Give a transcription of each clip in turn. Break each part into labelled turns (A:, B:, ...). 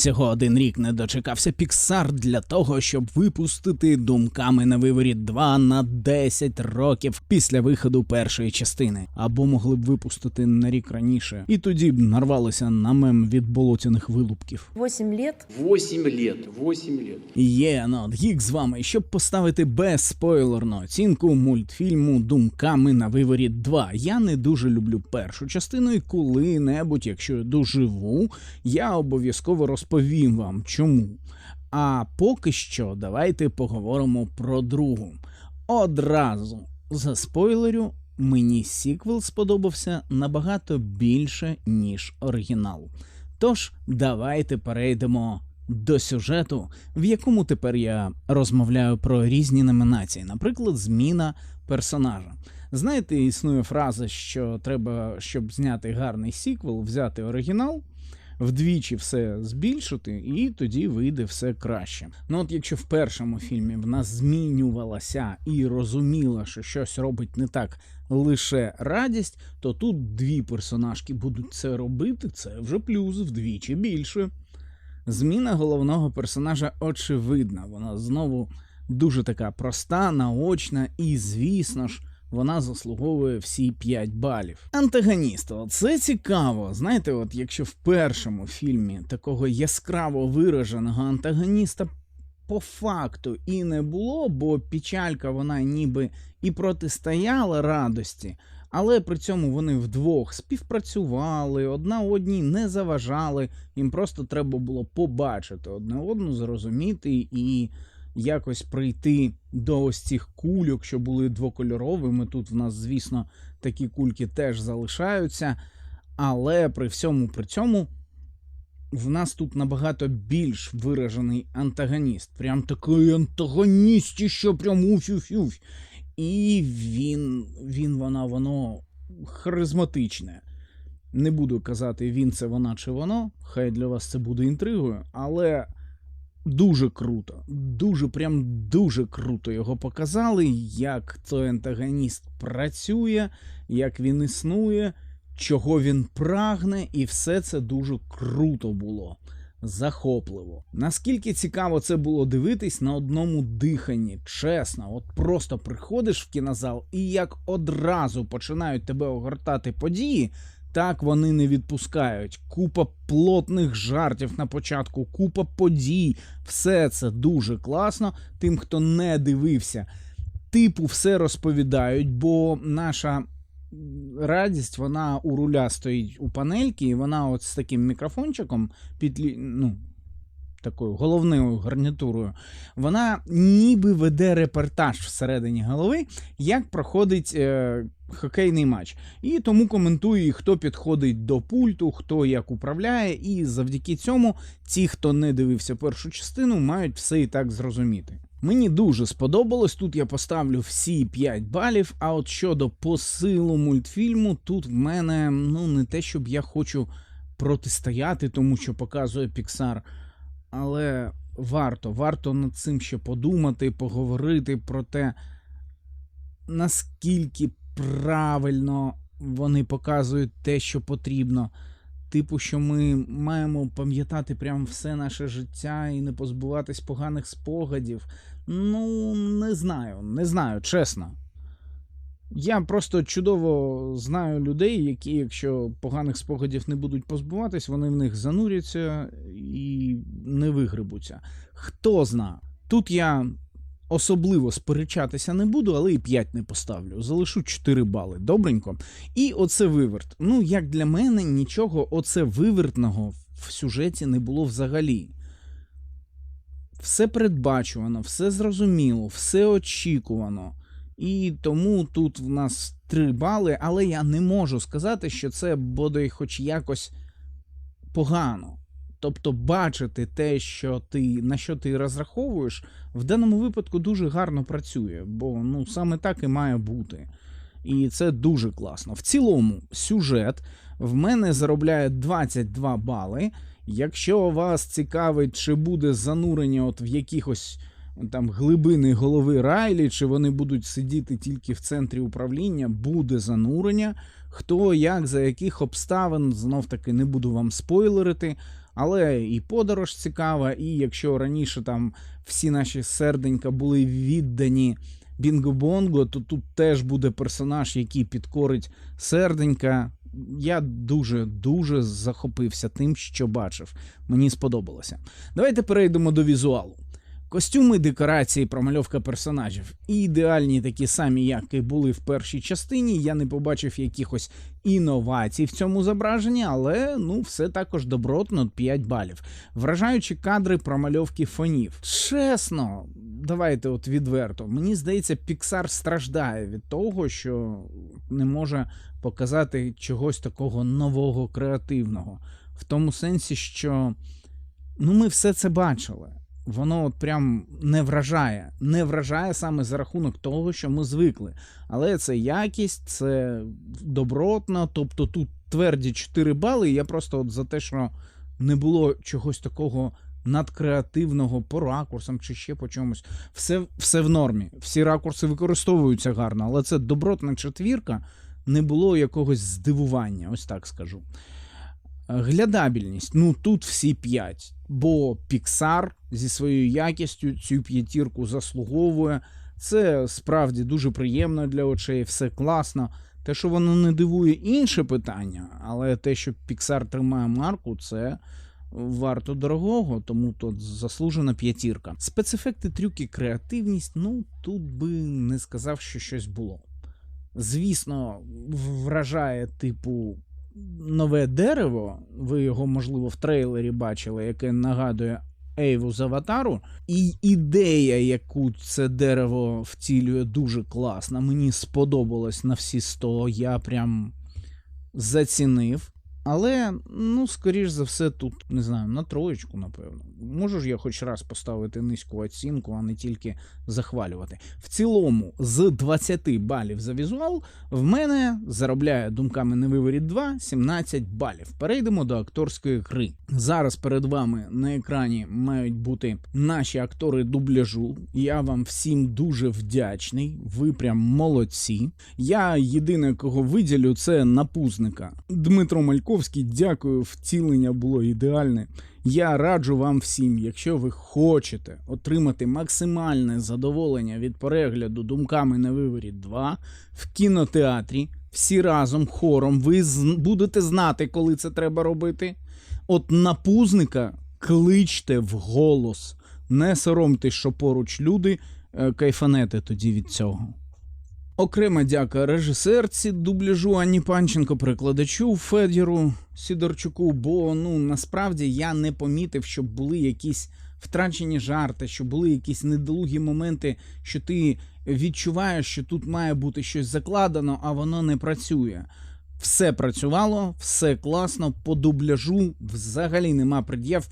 A: Всього один рік не дочекався Піксар для того, щоб випустити думками на виворіт 2 на 10 років після виходу першої частини, або могли б випустити на рік раніше, і тоді б нарвалися на мем від болотяних вилупків.
B: 8 лет
C: 8 лет, 8 лет.
A: Є Нот Гік з вами, щоб поставити безспойлерну оцінку мультфільму Думками на виворіт 2. Я не дуже люблю першу частину, і коли-небудь, якщо я доживу, я обов'язково розповім вам чому. А поки що давайте поговоримо про другу. Одразу за спойлерю, мені сіквел сподобався набагато більше, ніж оригінал. Тож давайте перейдемо до сюжету, в якому тепер я розмовляю про різні номінації, наприклад, зміна персонажа. Знаєте, існує фраза, що треба, щоб зняти гарний сіквел, взяти оригінал, вдвічі все збільшити, і тоді вийде все краще. Ну от якщо в першому фільмі в нас змінювалася і розуміла, що щось робить не так лише радість, то тут дві персонажки будуть це робити, це вже плюс вдвічі більше. Зміна головного персонажа очевидна. Вона знову дуже така проста, наочна, і, звісно ж, вона заслуговує всі 5 балів. Антагоніст, це цікаво. Знаєте, от якщо в першому фільмі такого яскраво вираженого антагоніста по факту і не було, бо печалька вона ніби і протистояла радості, але при цьому вони вдвох співпрацювали, одна одній не заважали. Їм просто треба було побачити одне одну, зрозуміти і якось прийти до ось цих кульок, що були двокольоровими. Тут в нас, звісно, такі кульки теж залишаються. Але при всьому при цьому в нас тут набагато більш виражений антагоніст. Прям такий антагоніст, що прям уф-уф-уф. І він, він, вона, воно харизматичне. Не буду казати, він це вона чи воно. Хай для вас це буде інтригою, але дуже круто. Дуже, прям дуже круто його показали, як той антагоніст працює, як він існує, чого він прагне, і все це дуже круто було. Захопливо. Наскільки цікаво це було дивитись на одному диханні, чесно, от просто приходиш в кінозал і як одразу починають тебе огортати події, так вони не відпускають. Купа плотних жартів на початку, купа подій. Все це дуже класно. Тим, хто не дивився, типу все розповідають, бо наша радість, вона у руля стоїть у панельки, і вона от з таким мікрофончиком під ну, такою головною гарнітурою, вона ніби веде репортаж всередині голови, як проходить е, хокейний матч. І тому коментує, хто підходить до пульту, хто як управляє, і завдяки цьому ті, хто не дивився першу частину, мають все і так зрозуміти. Мені дуже сподобалось. Тут я поставлю всі 5 балів. А от щодо посилу мультфільму, тут в мене ну не те, щоб я хочу протистояти тому, що показує Pixar, але варто, варто над цим ще подумати, поговорити про те, наскільки правильно вони показують те, що потрібно. Типу, що ми маємо пам'ятати прям все наше життя і не позбуватись поганих спогадів. Ну, не знаю, не знаю, чесно. Я просто чудово знаю людей, які, якщо поганих спогадів не будуть позбуватись, вони в них зануряться і не вигребуться. Хто зна. Тут я особливо сперечатися не буду, але і 5 не поставлю. Залишу 4 бали. Добренько. І оце виверт. Ну, як для мене, нічого оце вивертного в сюжеті не було взагалі. Все передбачувано, все зрозуміло, все очікувано. І тому тут в нас 3 бали, але я не можу сказати, що це буде хоч якось погано. Тобто бачити те, що ти, на що ти розраховуєш, в даному випадку дуже гарно працює, бо ну саме так і має бути. І це дуже класно. В цілому, сюжет в мене заробляє 22 бали. Якщо вас цікавить, чи буде занурення от в якихось там глибини голови Райлі, чи вони будуть сидіти тільки в центрі управління, буде занурення. Хто як, за яких обставин, знов таки не буду вам спойлерити, Але і подорож цікава, і якщо раніше там всі наші серденька були віддані Бінго-Бонго, то тут теж буде персонаж, який підкорить серденька. Я дуже дуже захопився тим, що бачив. Мені сподобалося. Давайте перейдемо до візуалу. Костюми, декорації, промальовка персонажів ідеальні такі самі, як і були в першій частині. Я не побачив якихось інновацій в цьому зображенні, але ну все також добротно 5 балів. Вражаючі кадри промальовки фонів. Чесно, давайте от відверто. Мені здається, Pixar страждає від того, що не може показати чогось такого нового, креативного. В тому сенсі, що ну ми все це бачили. Воно от прям не вражає. Не вражає саме за рахунок того, що ми звикли. Але це якість, це добротно. Тобто тут тверді 4 бали. і Я просто от за те, що не було чогось такого надкреативного по ракурсам чи ще по чомусь. Все, все в нормі. Всі ракурси використовуються гарно, але це добротна четвірка. Не було якогось здивування, ось так скажу. Глядабельність. Ну тут всі 5. Бо Pixar зі своєю якістю цю п'ятірку заслуговує. Це справді дуже приємно для очей, все класно. Те, що воно не дивує інше питання, але те, що Pixar тримає марку, це варто дорогого, тому тут заслужена п'ятірка. Спецефекти, трюки, креативність, ну тут би не сказав, що щось було. Звісно, вражає, типу, нове дерево. Ви його, можливо, в трейлері бачили, яке нагадує Ейву з аватару. І ідея, яку це дерево втілює, дуже класна. Мені сподобалось на всі 100. Я прям зацінив. Але, ну, скоріш за все, тут не знаю, на троєчку, напевно. Можу ж я хоч раз поставити низьку оцінку, а не тільки захвалювати. В цілому, з 20 балів за візуал, в мене заробляє думками на виворіт 2 17 балів. Перейдемо до акторської гри. Зараз перед вами на екрані мають бути наші актори дубляжу. Я вам всім дуже вдячний. Ви прям молодці. Я єдине, кого виділю, це напузника. Дмитро Мальковський, дякую, втілення було ідеальне. Я раджу вам всім, якщо ви хочете отримати максимальне задоволення від перегляду думками на виворіт 2 в кінотеатрі, всі разом хором, ви будете знати, коли це треба робити. От напузника кличте в голос. Не соромтесь, що поруч люди, е, кайфанете тоді від цього. Окрема дяка режисерці дубляжу Анні Панченко, перекладачу Федіру Сідорчуку, бо ну насправді я не помітив, щоб були якісь втрачені жарти, що були якісь недолугі моменти, що ти відчуваєш, що тут має бути щось закладено, а воно не працює. Все працювало, все класно, по дубляжу взагалі нема пред'яв.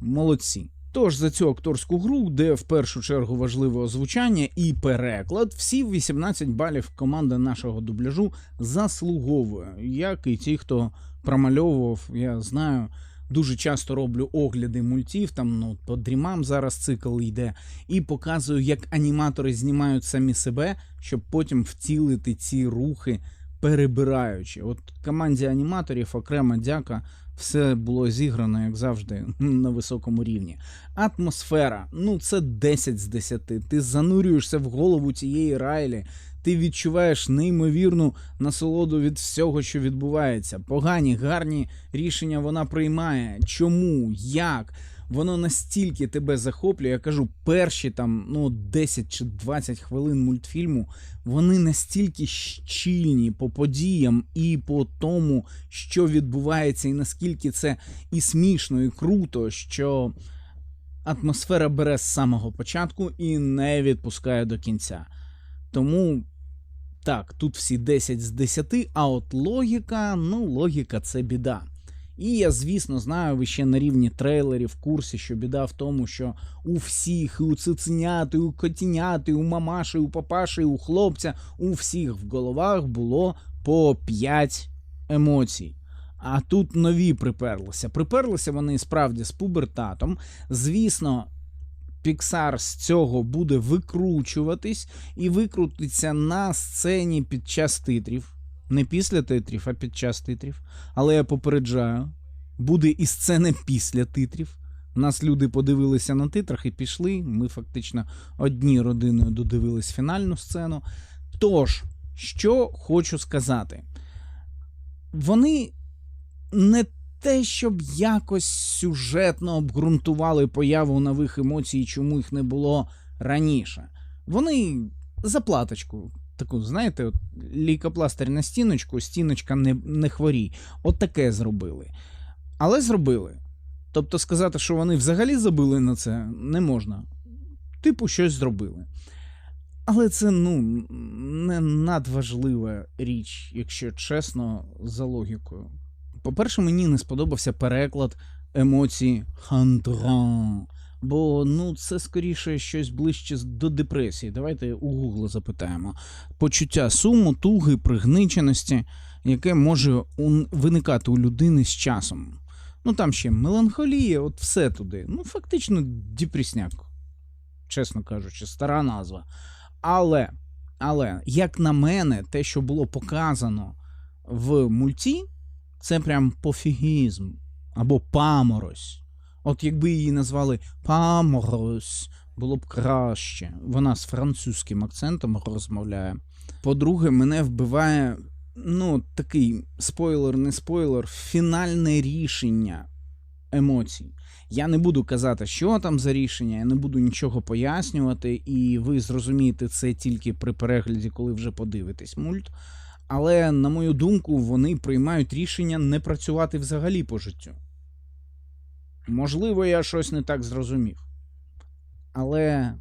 A: Молодці. Тож за цю акторську гру, де в першу чергу важливе озвучання і переклад, всі 18 балів команда нашого дубляжу заслуговує, як і ті, хто промальовував, я знаю. Дуже часто роблю огляди мультів, там ну по дрімам зараз цикл йде, і показую, як аніматори знімають самі себе, щоб потім втілити ці рухи, перебираючи. От команді аніматорів окрема дяка, все було зіграно, як завжди, на високому рівні. Атмосфера, ну це 10 з 10. Ти занурюєшся в голову цієї райлі. Ти відчуваєш неймовірну насолоду від всього, що відбувається. Погані, гарні рішення вона приймає. Чому? Як? Воно настільки тебе захоплює. Я кажу, перші там ну 10 чи 20 хвилин мультфільму вони настільки щільні по подіям і по тому, що відбувається, і наскільки це і смішно, і круто, що атмосфера бере з самого початку і не відпускає до кінця. Тому так, тут всі 10 з 10, а от логіка, ну, логіка це біда. І я, звісно, знаю, ви ще на рівні трейлерів в курсі, що біда в тому, що у всіх, і у цуценяти, і у котіняти, і у мамаші, і у папаші, і у хлопця, у всіх в головах було по 5 емоцій. А тут нові приперлися. Приперлися вони справді з пубертатом. Звісно, Pixar з цього буде викручуватись і викрутиться на сцені під час титрів. Не після титрів, а під час титрів. Але я попереджаю, буде і сцена після титрів. Нас люди подивилися на титрах і пішли. Ми фактично одні родиною додивились фінальну сцену. Тож, що хочу сказати, вони не те, щоб якось сюжетно обґрунтували появу нових емоцій, чому їх не було раніше. Вони заплаточку, таку, знаєте, от, лікопластир на стіночку, стіночка не, не хворій. От таке зробили. Але зробили. Тобто сказати, що вони взагалі забили на це, не можна. Типу, щось зробили. Але це ну не надважлива річ, якщо чесно, за логікою. По-перше, мені не сподобався переклад емоцій хандран. Бо ну це скоріше щось ближче до депресії. Давайте у Гугла запитаємо. Почуття суму, туги, пригниченості, яке може виникати у людини з часом. Ну там ще меланхолія, от все туди. Ну, фактично, депресняк, чесно кажучи, стара назва. Але, але, як на мене, те, що було показано в мульті, це прям пофігізм або паморось. От якби її назвали паморось, було б краще. Вона з французьким акцентом розмовляє. По-друге, мене вбиває ну, такий спойлер, не спойлер, фінальне рішення емоцій. Я не буду казати, що там за рішення, я не буду нічого пояснювати, і ви зрозумієте це тільки при перегляді, коли вже подивитесь мульт. Але, на мою думку, вони приймають рішення не працювати взагалі по життю. Можливо, я щось не так зрозумів. Але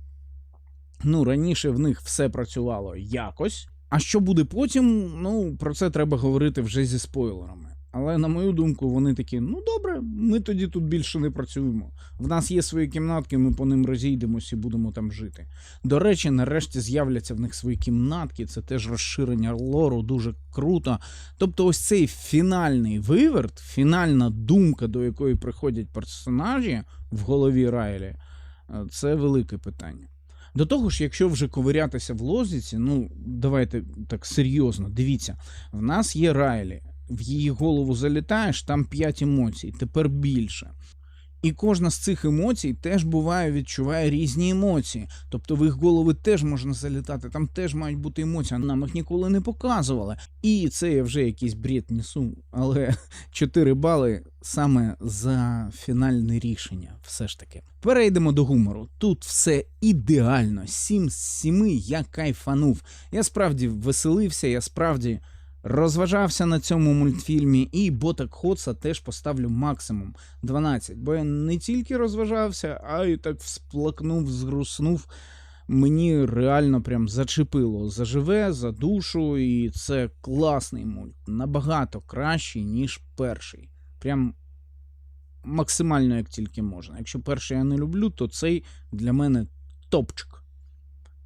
A: ну, раніше в них все працювало якось. А що буде потім, ну, про це треба говорити вже зі спойлерами. Але на мою думку, вони такі: ну добре, ми тоді тут більше не працюємо. В нас є свої кімнатки, ми по ним розійдемось і будемо там жити. До речі, нарешті з'являться в них свої кімнатки, це теж розширення лору, дуже круто. Тобто, ось цей фінальний виверт, фінальна думка, до якої приходять персонажі в голові Райлі, е, це велике питання. До того ж, якщо вже ковирятися в лозіці, ну давайте так серйозно, дивіться, в нас є Райлі, в її голову залітаєш, там 5 емоцій, тепер більше. І кожна з цих емоцій теж буває, відчуває різні емоції. Тобто в їх голови теж можна залітати, там теж мають бути емоції, нам їх ніколи не показували. І це я вже якийсь бред несу, але 4 бали саме за фінальне рішення, все ж таки. Перейдемо до гумору. Тут все ідеально. 7 з 7 я кайфанув. Я справді веселився, я справді розважався на цьому мультфільмі, і Ботак Хотса теж поставлю максимум 12. Бо я не тільки розважався, а й так всплакнув, згруснув. Мені реально прям зачепило заживе, за душу, і це класний мульт. Набагато кращий, ніж перший. Прям максимально як тільки можна. Якщо перший я не люблю, то цей для мене топчик.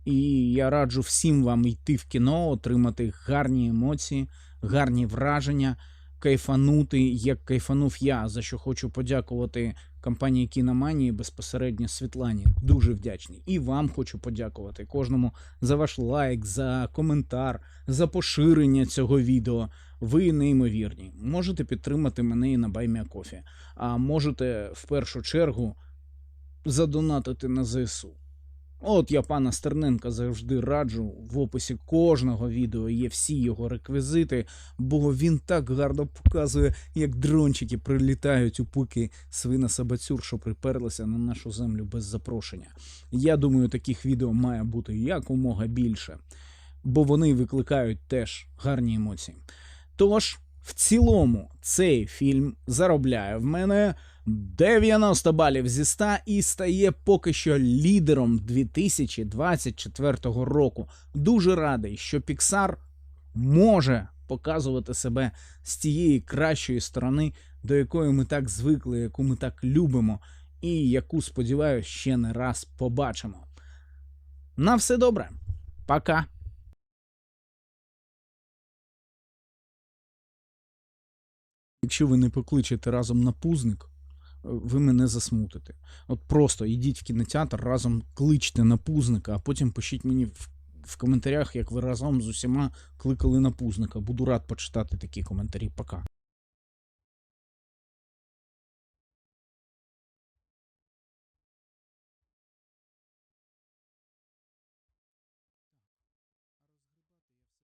A: І я раджу всім вам йти в кіно, отримати гарні емоції, гарні враження, кайфанути, як кайфанув я, за що хочу подякувати компанії Кіноманії безпосередньо Світлані. Дуже вдячний. І вам хочу подякувати кожному за ваш лайк, за коментар, за поширення цього відео. Ви неймовірні. Можете підтримати мене і на Байміакофі, а можете в першу чергу задонатити на ЗСУ. От я пана Стерненка завжди раджу. В описі кожного відео є всі його реквізити, бо він так гарно показує, як дрончики прилітають у пуки свина Сабацюр, що приперлися на нашу землю без запрошення. Я думаю, таких відео має бути якомога більше, бо вони викликають теж гарні емоції. Тож, в цілому, цей фільм заробляє в мене 90 балів зі 100 і стає поки що лідером 2024 року. Дуже радий, що Pixar може показувати себе з тієї кращої сторони, до якої ми так звикли, яку ми так любимо, і яку, сподіваюся, ще не раз побачимо. На все добре. Пока. Якщо ви не покличете разом на пузник, ви мене засмутите. От просто йдіть в кінотеатр, разом кличте напузника, а потім пишіть мені в, в коментарях, як ви разом з усіма кликали на пузника. Буду рад почитати такі коментарі. Пока.